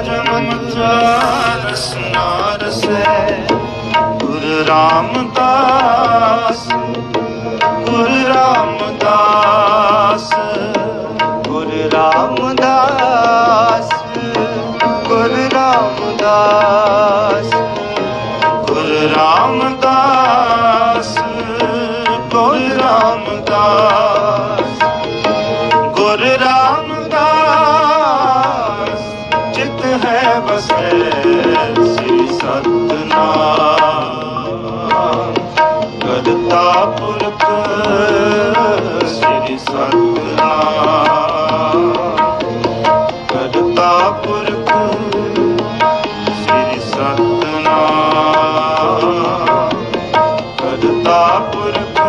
ਜਮਨ ਰਸਨਾ ਰਸੈ ਗੁਰ ਰਾਮਦਾਸ ਗੁਰ ਰਾਮਦਾਸ ਗੁਰ ਰਾਮਦਾਸ ਗੁਰ ਰਾਮਦਾਸ ਗੁਰ ਰਾਮਦਾਸ ਗੁਰ ਰਾਮਦਾਸ। ਹੈ ਸ੍ਰੀ ਸਤਨਾਮ ਕਰਤਾ ਪੁਰਖ ਸ੍ਰੀ ਸਤਨਾਮ ਕਰਤਾ ਪੁਰਖ ਸ੍ਰੀ ਸਤਨਾਮ ਕਰਤਾ ਪੁਰਖ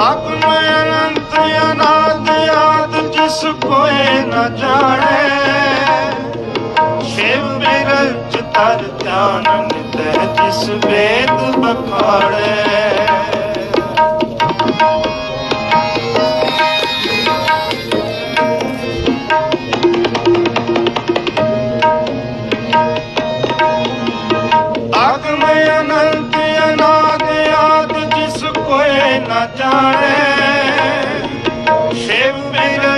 ਆਤਮ ਅਨੰਤ ਅਨਾਦ ਆਦ ਜਿਸ ਕੋਏ ਨ ਜਾਣੇ। ਸ਼ਿਵ ਬਿਰਜ ਤਰ ਧਿਆਨ ਨਿਤੈ ਜਿਸ ਵੇਦ ਬਖਾੜੇ।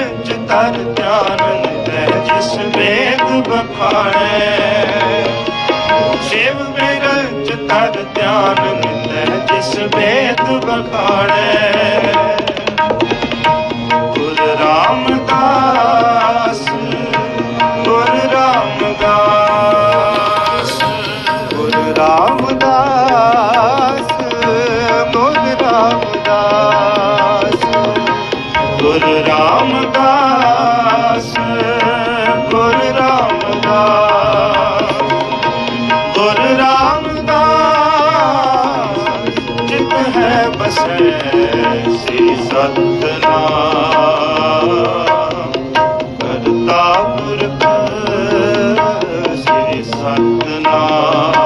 ਬਿਰਜ ਤਰ ਧਿਆਨ ਨਿਤੈ ਜਿਸ ਵੇਦ ਬਖਾਣੇ ਸ਼ਿਵ ਬਿਰਜ ਤਰ ਧਿਆਨ ਨਿਤੈ ਜਿਸ ਵੇਦ ਬਖਾਣੇ ਗੁਰ ਰਾਮਦਾਸ ਗੁਰ ਰਾਮਦਾਸ ਗੁਰ ਰਾਮਦਾਸ। ਗੁਰ ਰਾਮਦਾਸ ਗੁਰ ਰਾਮਦਾਸ। ਗੁਰ ਸ੍ਰੀ ਸਤਨਾਮ। ਕਰਤਾ ਪੁਰਖ ਸ੍ਰੀ ਸਤਨਾਮ।